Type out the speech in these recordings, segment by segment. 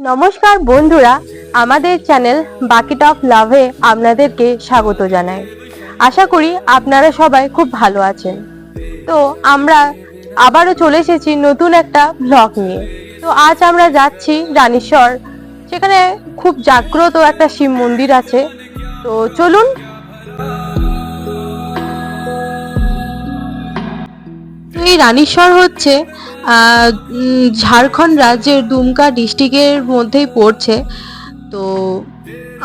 নমস্কার বন্ধুরা, আমাদের চ্যানেল বাকেট অফ লাভে আপনাদেরকে স্বাগত জানাই। আশা করি আপনারা সবাই খুব ভালো আছেন। তো আমরা আবারও চলে এসেছি নতুন একটা ব্লগ নিয়ে। তো আজ আমরা যাচ্ছি রানীশ্বর, সেখানে খুব জাগ্রত একটা শিব মন্দির আছে। তো চলুন। এই রানীশ্বর হচ্ছে ঝাড়খণ্ড রাজ্যের দুমকা ডিস্ট্রিক্টের মধ্যেই পড়ছে। তো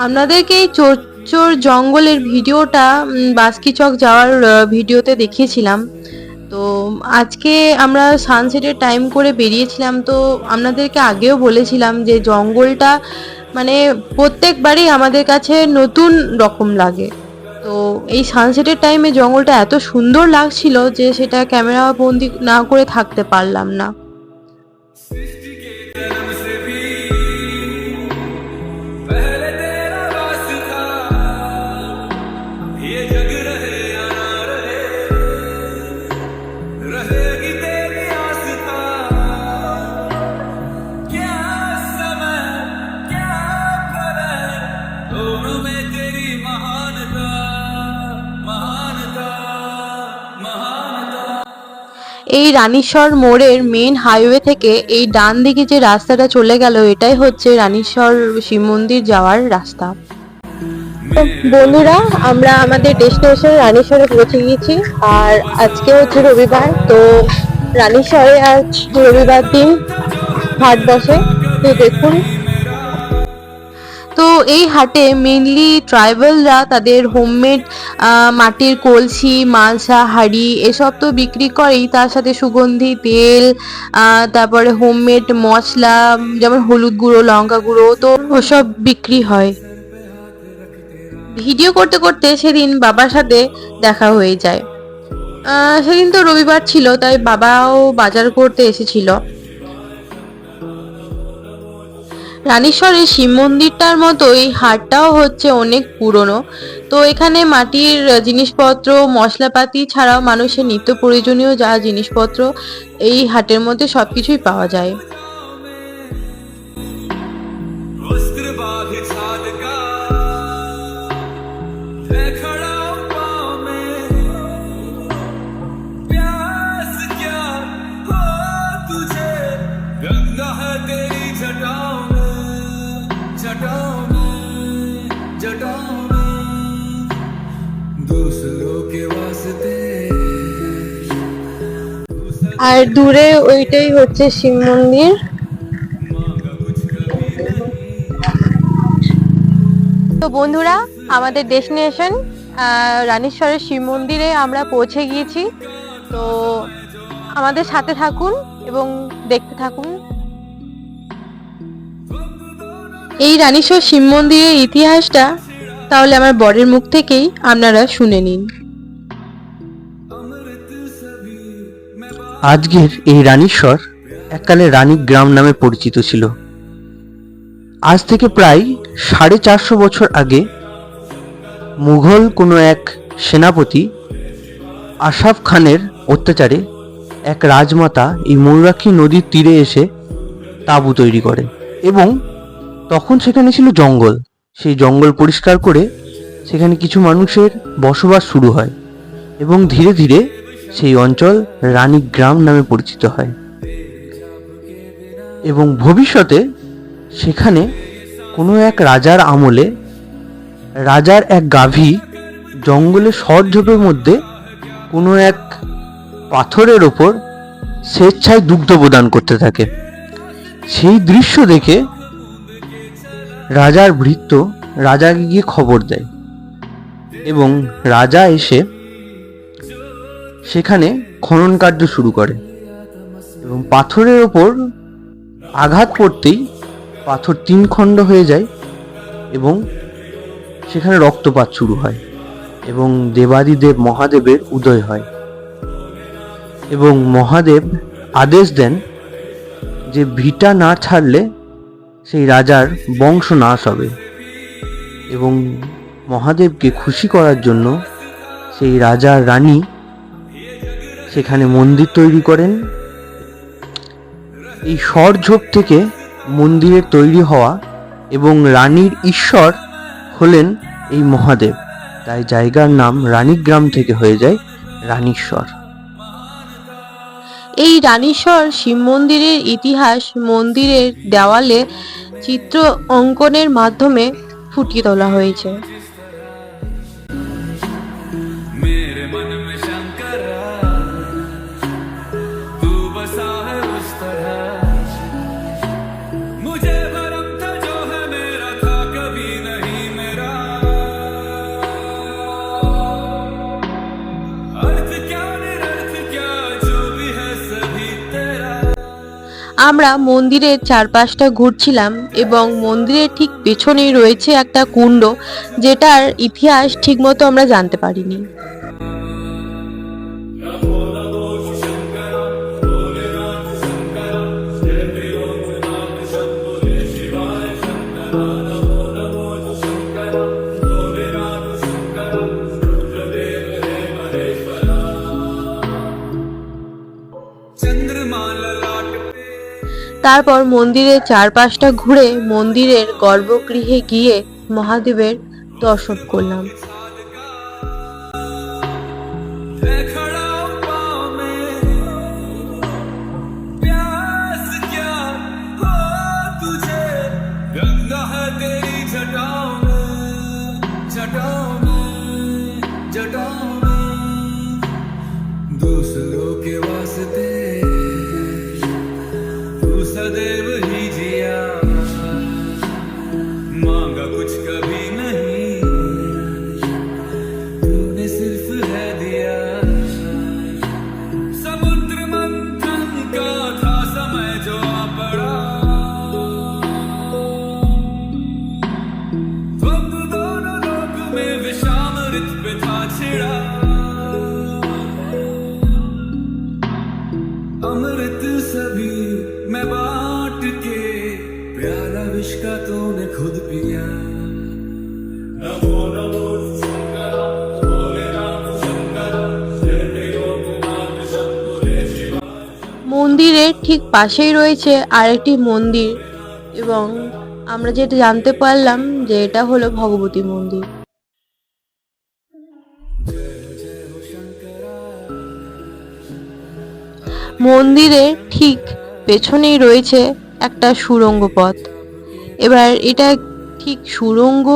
আপনাদেরকে এই চোর চোর জঙ্গলের ভিডিওটা বাস্কিচক যাওয়ার ভিডিওতে দেখিয়েছিলাম। তো আজকে আমরা সানসেটের টাইম করে বেরিয়েছিলাম। তো আপনাদেরকে আগেও বলেছিলাম যে জঙ্গলটা মানে প্রত্যেকবারই আমাদের কাছে নতুন রকম লাগে। তো এই সানসেটের টাইমে জঙ্গলটা এত সুন্দর লাগছিল যে সেটা ক্যামেরা বন্দি না করে থাকতে পারলাম না Yeah. এই রানীশ্বর মোড়ের মেন হাইওয়ে থেকে এই ডান দিকে যে রাস্তাটা চলে গেল, এটাই হচ্ছে রানীশ্বর শিব মন্দির যাওয়ার রাস্তা। বন্ধুরা, আমরা আমাদের ডেস্টিনেশন রানীশ্বরে পৌঁছে গিয়েছি, আর আজকে হচ্ছে রবিবার, তো রানীশ্বরে আজ রবিবার দিন হাট বসে তো দেখুন তো এই হাটে মেনলি ট্রাইবালরা তাদের হোমমেড মাটির কলসি, মালসা, হাঁড়ি এসব তো বিক্রি করেই। তার সাথে সুগন্ধি, তেল তারপরে হোমমেড মশলা, যেমন হলুদ গুঁড়ো, লঙ্কা গুঁড়ো, তো ওসব বিক্রি হয়। ভিডিও করতে করতে সেদিন বাবার সাথে দেখা হয়ে যায়। সেদিন তো রবিবার ছিল, তাই বাবাও বাজার করতে এসেছিল। রানীশ্বরের শিব মন্দিরটার মতো এই হাটটাও হচ্ছে অনেক পুরনো। তো এখানে মাটির জিনিসপত্র, মশলাপাতি ছাড়াও মানুষের নিত্য প্রয়োজনীয় যা জিনিসপত্র এই হাটের মধ্যে সব কিছুই পাওয়া যায়। আর দূরে ওইটাই হচ্ছে শিব মন্দির। তো বন্ধুরা আমাদের ডেস্টিনেশন রানীশ্বরের শিব মন্দিরে আমরা পৌঁছে গিয়েছি। তো আমাদের সাথে থাকুন এবং দেখতে থাকুন। এই রানীশ্বর শিব মন্দিরের ইতিহাসটা তাহলে আমার বরের মুখ থেকেই আপনারা শুনে নিন। আজকের এই রানীশ্বর এককালে রানী গ্রাম নামে পরিচিত ছিল। আজ থেকে প্রায় সাড়ে চারশো বছর আগে মুঘল কোনো এক সেনাপতি আশাফ খানের অত্যাচারে এক রাজমাতা এই ময়ূরাক্ষী নদীর তীরে এসে তাঁবু তৈরি করে এবং তখন সেখানে ছিল জঙ্গল। সেই জঙ্গল পরিষ্কার করে সেখানে কিছু মানুষের বসবাস শুরু হয় এবং ধীরে ধীরে সেই অঞ্চল রানী গ্রাম নামে পরিচিত হয়। এবং ভবিষ্যতে সেখানে কোনো এক রাজার আমলে, রাজার এক গাভী জঙ্গলের সরঝোপের মধ্যে কোনো এক পাথরের ওপর স্বেচ্ছায় দুগ্ধ প্রদান করতে থাকে। সেই দৃশ্য দেখে রাজার ভৃত্য রাজাকে গিয়ে খবর দেয় এবং রাজা এসে সেখানে খনন কার্য শুরু করে এবং পাথরের ওপর আঘাত পড়তেই পাথর তিন খণ্ড হয়ে যায় এবং সেখানে রক্তপাত শুরু হয় এবং দেবাদিদেব মহাদেবের উদয় হয়। এবং মহাদেব আদেশ দেন যে ভিটা না ছাড়লে সেই রাজার বংশ নাশ হবে এবং মহাদেবকে খুশি করার জন্য সেই রাজা রানী সেখানে মন্দির তৈরি করেন। এই স্বরঝোপ থেকে মন্দিরের তৈরি হওয়া এবং রানীর ঈশ্বর হলেন এই মহাদেব। তাই জায়গার নাম রানীগ্রাম থেকে হয়ে যায় রানীশ্বর। এই রানীশ্বর শিব মন্দিরের ইতিহাস মন্দিরের দেওয়ালে চিত্র অঙ্কনের মাধ্যমে ফুটিয়ে তোলা হয়েছে। আমরা মন্দিরের চারপাশটা ঘুরছিলাম এবং মন্দিরের ঠিক পেছনেই রয়েছে একটা কুণ্ড, যেটার ইতিহাস ঠিকমতো আমরা জানতে পারিনি। তারপর মন্দিরের চারপাশটা ঘুরে মন্দিরের গর্ভগৃহে গিয়ে মহাদেবের দর্শন করলাম मैं खड़ा हूँ सदैव মন্দিরের ঠিক পাশেই রয়েছে আরেকটি মন্দির এবং আমরা যেটা জানতে পারলাম যে এটা হলো ভগবতী মন্দির। মন্দিরের ঠিক পেছনেই রয়েছে একটা সুরঙ্গ পথ। এবার এটা ঠিক সুরঙ্গ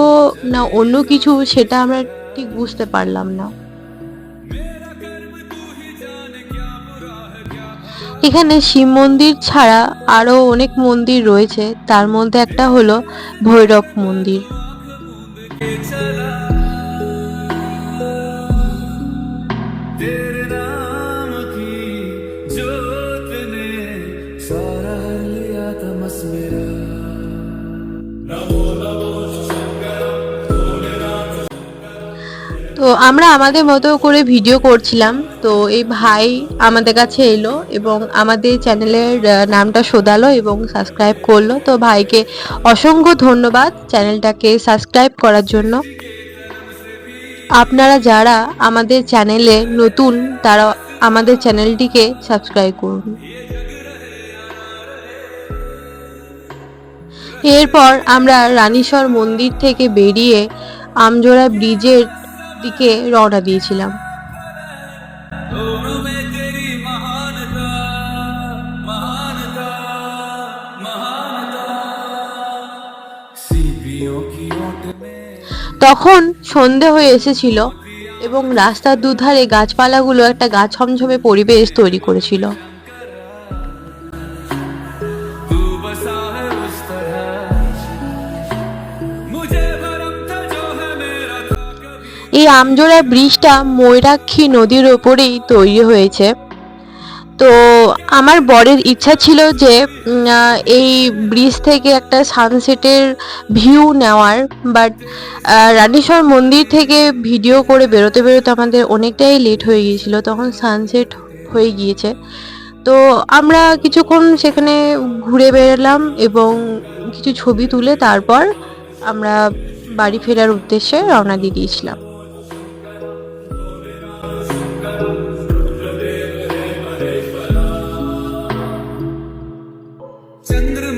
না অন্য কিছু সেটা আমরা ঠিক বুঝতে পারলাম না। এখানে শিব মন্দির ছাড়া আরও অনেক মন্দির রয়েছে। তার মধ্যে একটা হলো ভৈরব মন্দির। তো আমরা আমাদের মতো করে ভিডিও করছিলাম। তো এই ভাই আমাদের কাছে এলো এবং আমাদের চ্যানেলের নামটা শোধালো এবং সাবস্ক্রাইব করল। তো ভাইকে অসংখ্য ধন্যবাদ চ্যানেলটাকে সাবস্ক্রাইব করার জন্য। আপনারা যারা আমাদের চ্যানেলে নতুন, তারা আমাদের চ্যানেলটিকে সাবস্ক্রাইব করুন। এরপর আমরা রানীশ্বর মন্দির থেকে বেরিয়ে আমজোড়া ব্রিজের দিকে রওনা দিয়েছিলাম। তখন সন্ধে হয়ে এসেছিল এবং রাস্তার দুধারে গাছপালাগুলো একটা গাছ ছমছমে পরিবেশ তৈরি করেছিল। এই আমজোড়া ব্রিজটা ময়ূরাক্ষী নদীর ওপরেই তৈরি হয়েছে। তো আমার বরের ইচ্ছা ছিল যে এই ব্রিজ থেকে একটা সানসেটের ভিউ নেওয়ার বাট রানীশ্বর মন্দির থেকে ভিডিও করে বেরোতে বেরোতে আমাদের অনেকটাই লেট হয়ে গিয়েছিল, তখন সানসেট হয়ে গিয়েছে। তো আমরা কিছুক্ষণ সেখানে ঘুরে বেড়ালাম এবং কিছু ছবি তুলে তারপর আমরা বাড়ি ফেরার উদ্দেশ্যে রওনা দিয়ে দিয়েছিলাম।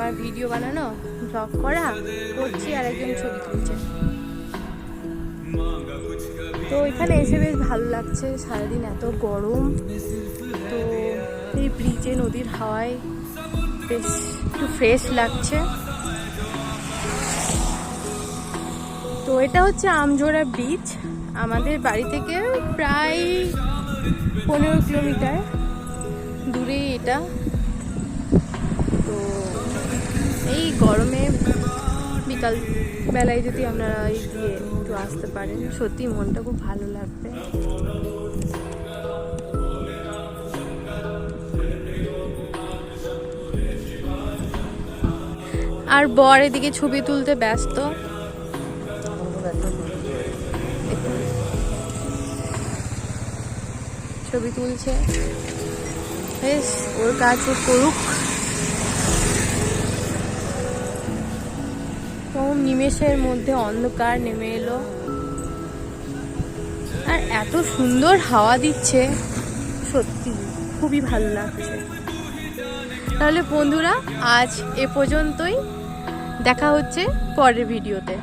আমার ভিডিও বানানো ব্লগ করা, করছি আর একজন ছবি তুলছে। তো এখানে এসে বেশ ভালো লাগছে, সারাদিন এত গরম। তো এই ব্রিজে, নদীর হাওয়ায় বেশ একটু ফ্রেশ লাগছে। তো এটা হচ্ছে আমজোড়া ব্রিজ আমাদের বাড়ি থেকে প্রায় পনেরো কিলোমিটার দূরে এটা তো এই গরমে বিকাল বেলায় যদি আপনারা দিয়ে একটু আসতে পারেন, সত্যি মনটা খুব ভালো লাগবে। আর বর এদিকে ছবি তুলতে ব্যস্ত। ছবি তুলছে। বেশ, ওর কাছে করুক। নিমেষের মধ্যে অন্ধকার নেমে এলো। আর এত সুন্দর হাওয়া দিচ্ছে, সত্যি খুবই ভালো লাগছে। তাহলে বন্ধুরা, আজ এ পর্যন্তই। দেখা হচ্ছে পরের ভিডিওতে।